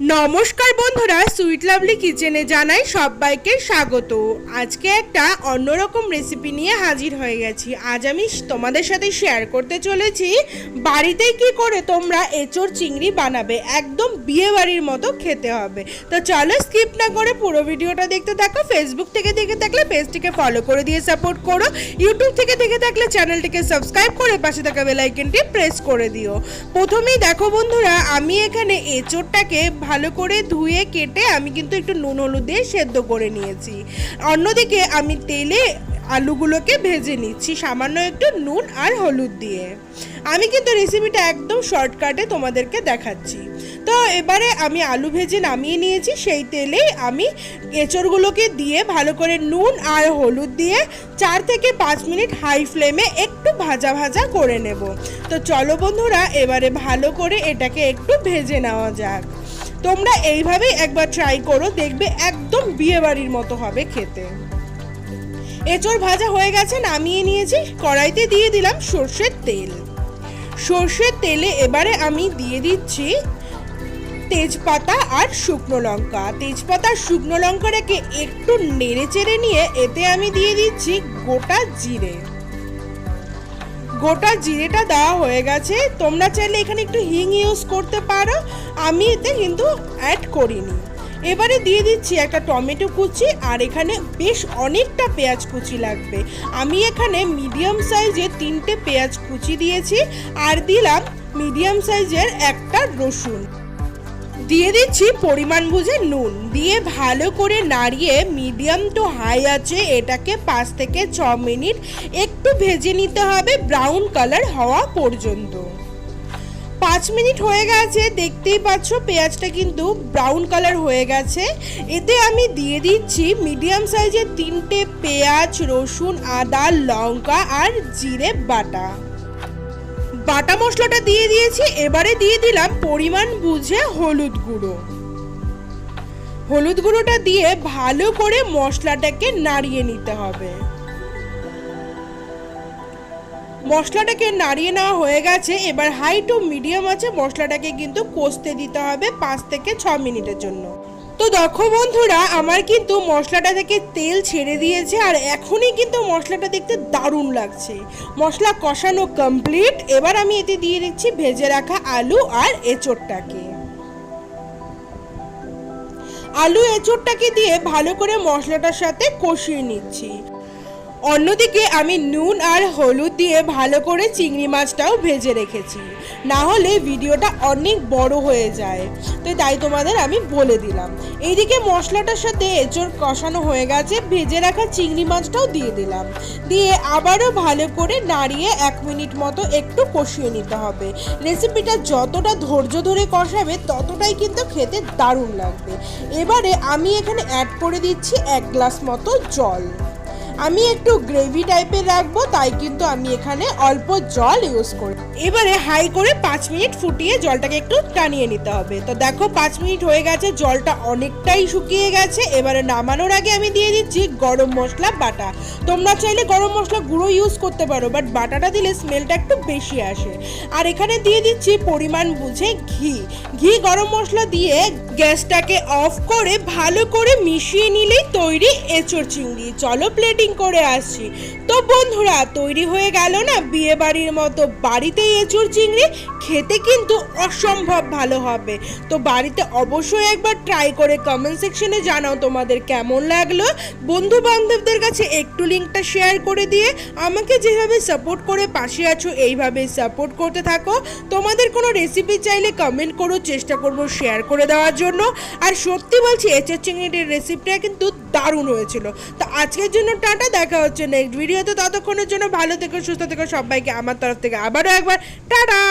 নমস্কার বন্ধুরা, sweet lovely কিচেনে জানাই সবাইকে স্বাগত। আজকে একটা অন্যরকম রেসিপি নিয়ে হাজির হয়ে গেছি। আজ আমি তোমাদের সাথে শেয়ার করতে চলেছি বাড়িতে কি করে তোমরা এঁচোড় চিংড়ি বানাবে, একদম বিয়ে বাড়ির মতো খেতে হবে। তো চলো স্কিপ না করে পুরো ভিডিওটা দেখতে থাকো ফেসবুক থেকে দেখে থাকলে পেজটিকে ফলো করে দিয়ে সাপোর্ট করো ইউটিউব থেকে দেখে থাকলে চ্যানেলটিকে সাবস্ক্রাইব করে পাশে থাকা বেল আইকনটি প্রেস করে দিও। প্রথমেই দেখো বন্ধুরা, আমি এখানে এঁচোড়টাকে ভালো করে ধুয়ে, কেটে আমি কিন্তু একটু নুন, হলুদ দিয়ে সেদ্ধ করে নিয়েছি। অন্যদিকে আমি তেলে আলুগুলোকে ভেজে নিচ্ছি, সামান্য একটু নুন আর হলুদ দিয়ে। আমি কিন্তু রেসিপিটা একদম শর্টকাটে তোমাদেরকে দেখাচ্ছি। তো এবারে আমি আলু ভেজে নামিয়ে নিয়েছি, সেই তেলে আমি এঁচড়গুলোকে দিয়ে ভালো করে নুন আর হলুদ দিয়ে চার থেকে পাঁচ মিনিট হাই ফ্লেমে একটু ভাজা ভাজা করে নেব। তো চলো বন্ধুরা, এবারে ভালো করে এটাকে একটু ভেজে নেওয়া যাক। তোমরা এইভাবেই একবার ট্রাই করো, দেখবে একদম বিয়ে বাড়ির মতো হবে খেতে। এঁচড় ভাজা হয়ে গেছে, নামিয়ে নিয়েছি, কড়াইতে দিয়ে দিলাম সর্ষের তেল। সর্ষের তেলে এবারে আমি দিয়ে দিচ্ছি তেজপাতা আর শুকনো লঙ্কা। তেজপাতা শুকনো লঙ্কাটাকে একটু নেড়ে চেড়ে নিয়ে এতে আমি দিয়ে দিচ্ছি গোটা জিরে। গোটা জিরেটা দেওয়া হয়ে গেছে। তোমরা চাইলে এখানে একটু হিং ইউজ করতে পারো। আমি এতে কিন্তু অ্যাড করিনি। এবারে দিয়ে দিচ্ছি একটা টমেটো কুচি, আর এখানে বেশ অনেকটা পেঁয়াজ কুচি লাগবে। আমি এখানে মিডিয়াম সাইজের তিনটে পেঁয়াজ কুচি দিয়েছি, আর দিলাম মিডিয়াম সাইজের একটা রসুন। দিয়ে দিচ্ছি পরিমাণ বুঝে নুন। দিয়ে ভালো করে নাড়িয়ে মিডিয়াম টু হাই আছে, এটাকে পাঁচ থেকে ছ মিনিট একটু ভেজে নিতে হবে ব্রাউন কালার হওয়া পর্যন্ত। পাঁচ মিনিট হয়ে গেছে, দেখতেই পাচ্ছ পেঁয়াজটা কিন্তু ব্রাউন কালার হয়ে গেছে। এতে আমি দিয়ে দিচ্ছি মিডিয়াম সাইজের তিনটে পেঁয়াজ, রসুন, আদা, লঙ্কা আর জিরে বাটা। বাটা মশলাটা দিয়ে দিয়েছি, এবারে দিয়ে দিলাম পরিমাণ বুঝে হলুদ গুঁড়ো। হলুদ গুঁড়োটা দিয়ে ভালো করে মশলাটাকে নাড়িয়ে নিতে হবে। মশলাটাকে নাড়িয়ে নেওয়া হয়ে গেছে, এবার হাই টু মিডিয়াম আছে, মশলাটাকে কিন্তু কষতে দিতে হবে পাঁচ থেকে ছ মিনিটের জন্য। তো দক্ষ বন্ধুরা, আমার কিন্তু মশলাটা থেকে তেল ছেড়ে দিয়েছে আর এখনই কিন্তু মশলাটা দেখতে দারুণ লাগছে। মশলা কষানো কমপ্লিট এবার আমি এতে দিয়ে দিচ্ছি ভেজে রাখা আলু আর এঁচোড়টাকে। আলু, এঁচোড়টাকে দিয়ে ভালো করে মশলাটার সাথে কষিয়ে নিচ্ছি। অন্যদিকে আমি নুন আর হলুদ দিয়ে ভালো করে চিংড়ি মাছটাও ভেজে রেখেছি। না হলে ভিডিওটা অনেক বড় হয়ে যায়। তো তাই তোমাদের আমি বলে দিলাম। এইদিকে মশলাটার সাথে এঁচড় কষানো হয়ে গেছে, ভেজে রাখা চিংড়ি মাছটাও দিয়ে দিলাম। দিয়ে আবারও ভালো করে নাড়িয়ে এক মিনিট মতো একটু কষিয়ে নিতে হবে। রেসিপিটা যতটা ধৈর্য ধরে কষাবে, ততটাই কিন্তু খেতে দারুণ লাগবে। এবারে আমি এখানে অ্যাড করে দিচ্ছি এক গ্লাস মতো জল। আমি একটু গ্রেভি টাইপের রাখব, তাই কিন্তু আমি এখানে অল্প জল ইউজ করি। এবারে হাই করে পাঁচ মিনিট ফুটিয়ে জলটাকে একটু টানিয়ে নিতে হবে। তো দেখো পাঁচ মিনিট হয়ে গেছে, জলটা অনেকটাই শুকিয়ে গেছে। এবারে নামানোর আগে আমি দিয়ে দিচ্ছি গরম মশলা, বাটা। তোমরা চাইলে গরম মশলা গুঁড়ো ইউজ করতে পারো বাট বাটাটা দিলে স্মেলটা একটু বেশি আসে। আর এখানে দিয়ে দিচ্ছি পরিমাণ বুঝে ঘি। ঘি গরম মশলা দিয়ে গ্যাসটাকে অফ করে ভালো করে মিশিয়ে নিলেই তৈরি এঁচড় চিংড়ি। চলো প্লেটিং করে আসছি। বন্ধুরা, তৈরি হয়ে গেল না বিয়ে বাড়ির মতো বাড়িতে এঁচড় চিংড়ি, খেতে কিন্তু অসম্ভব ভালো হবে। তো বাড়িতে অবশ্যই একবার ট্রাই করে কমেন্ট সেকশনে জানাও তোমাদের কেমন লাগল। বন্ধু বান্ধবদের কাছে একটু লিঙ্কটা শেয়ার করে দিয়ে আমাকে যেভাবে সাপোর্ট করে পাশে আছো এইভাবে সাপোর্ট করতে থাকো। তোমাদের কোনো রেসিপি চাইলে কমেন্ট করো, চেষ্টা করব শেয়ার করে দেওয়ার জন্য। আর সত্যি বলছি এঁচড় চিংড়িটির রেসিপিটা কিন্তু দারুণ হয়েছিল। তো আজকের জন্য টাটা, দেখা হচ্ছে নেক্সট ভিডিওতে ততক্ষণের জন্য ভালো থেকো সুস্থ থেকো সবাইকে আমার তরফ থেকে আবারও একবার। টাটা!